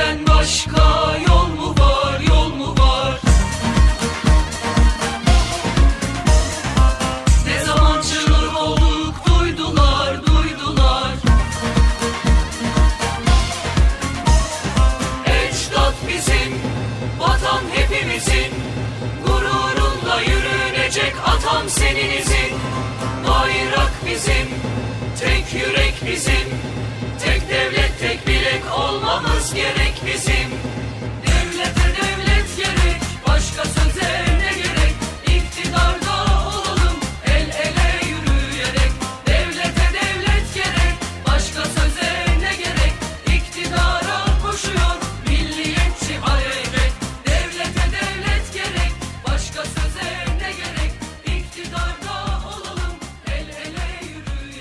Senden başka yol mu var yol mu var? Ne zaman çığır olduk duydular duydular. Ecdat bizim vatan hepimizin. Gururunla yürünecek atam senin izin Bayrak bizim tek yürek bizim. Tek devlet tek bilek olmamız gerek.